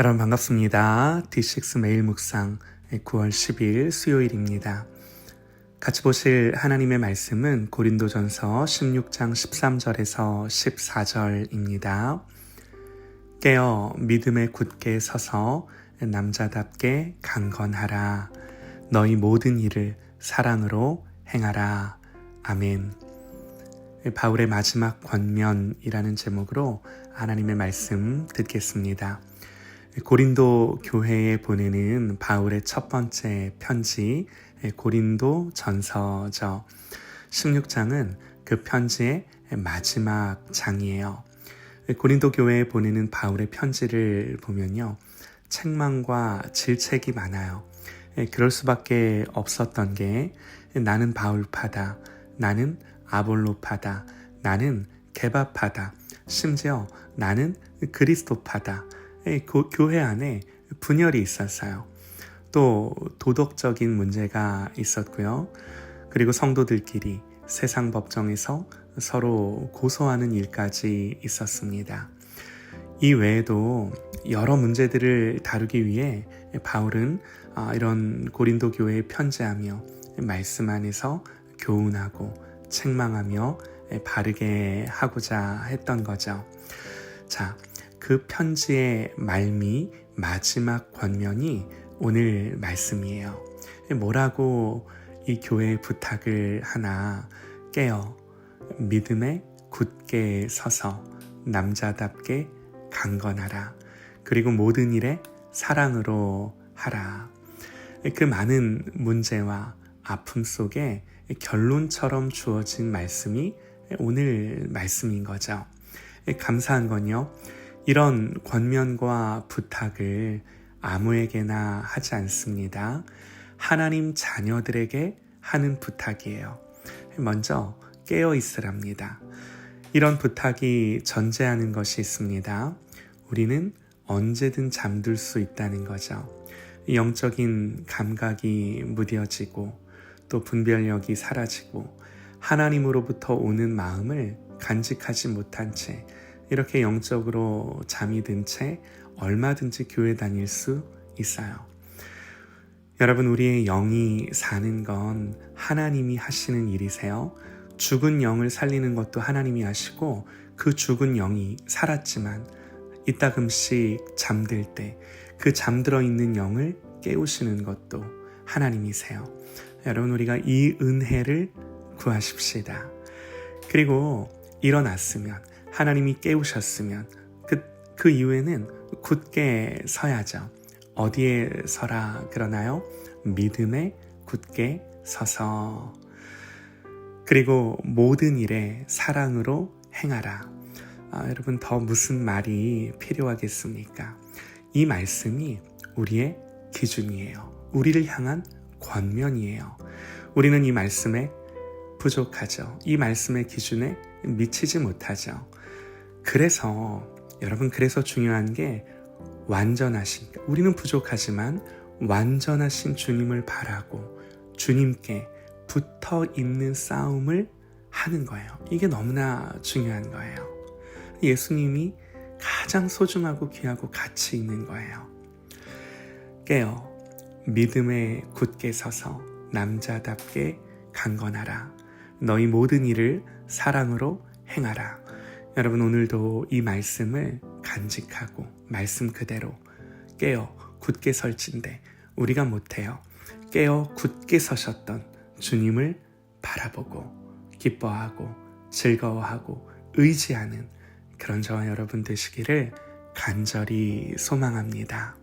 여러분 반갑습니다. D6 매일 묵상 9월 10일 수요일입니다. 같이 보실 하나님의 말씀은 고린도전서 16장 13절에서 14절입니다. 깨어 믿음에 굳게 서서 남자답게 강건하라. 너희 모든 일을 사랑으로 행하라. 아멘. 바울의 마지막 권면이라는 제목으로 하나님의 말씀 듣겠습니다. 고린도 교회에 보내는 바울의 첫 번째 편지 고린도 전서죠. 16장은 그 편지의 마지막 장이에요. 고린도 교회에 보내는 바울의 편지를 보면요. 책망과 질책이 많아요. 그럴 수밖에 없었던 게 나는 바울파다. 나는 아볼로파다. 나는 개바파다. 심지어 나는 그리스도파다. 교회 안에 분열이 있었어요. 또 도덕적인 문제가 있었고요. 그리고 성도들끼리 세상 법정에서 서로 고소하는 일까지 있었습니다. 이 외에도 여러 문제들을 다루기 위해 바울은 아, 이런 고린도 교회에 편지하며 말씀 안에서 교훈하고 책망하며 바르게 하고자 했던 거죠. 자, 그 편지의 말미 마지막 권면이 오늘 말씀이에요. 뭐라고 이 교회에 부탁을 하나 깨어 믿음에 굳게 서서 남자답게 강건하라. 그리고 모든 일에 사랑으로 하라. 그 많은 문제와 아픔 속에 결론처럼 주어진 말씀이 오늘 말씀인 거죠. 감사한 건요. 이런 권면과 부탁을 아무에게나 하지 않습니다. 하나님 자녀들에게 하는 부탁이에요. 먼저 깨어 있으랍니다. 이런 부탁이 전제하는 것이 있습니다. 우리는 언제든 잠들 수 있다는 거죠. 영적인 감각이 무뎌지고 또 분별력이 사라지고 하나님으로부터 오는 마음을 간직하지 못한 채 이렇게 영적으로 잠이 든 채 얼마든지 교회 다닐 수 있어요. 여러분, 우리의 영이 사는 건 하나님이 하시는 일이세요. 죽은 영을 살리는 것도 하나님이 하시고 그 죽은 영이 살았지만 이따금씩 잠들 때 그 잠들어 있는 영을 깨우시는 것도 하나님이세요. 여러분, 우리가 이 은혜를 구하십시다. 그리고 일어났으면 하나님이 깨우셨으면 그, 그 이후에는 굳게 서야죠. 어디에 서라 그러나요? 믿음에 굳게 서서 그리고 모든 일에 사랑으로 행하라. 아, 여러분 더 무슨 말이 필요하겠습니까? 이 말씀이 우리의 기준이에요. 우리를 향한 권면이에요. 우리는 이 말씀에 부족하죠. 이 말씀의 기준에 미치지 못하죠. 그래서 여러분 그래서 중요한 게 완전하신 우리는 부족하지만 완전하신 주님을 바라고 주님께 붙어 있는 싸움을 하는 거예요. 이게 너무나 중요한 거예요. 예수님이 가장 소중하고 귀하고 가치 있는 거예요. 깨어 믿음에 굳게 서서 남자답게 강건하라. 너희 모든 일을 사랑으로 행하라. 여러분 오늘도 이 말씀을 간직하고 말씀 그대로 깨어 굳게 설진데 우리가 못해요. 깨어 굳게 서셨던 주님을 바라보고 기뻐하고 즐거워하고 의지하는 그런 저와 여러분 되시기를 간절히 소망합니다.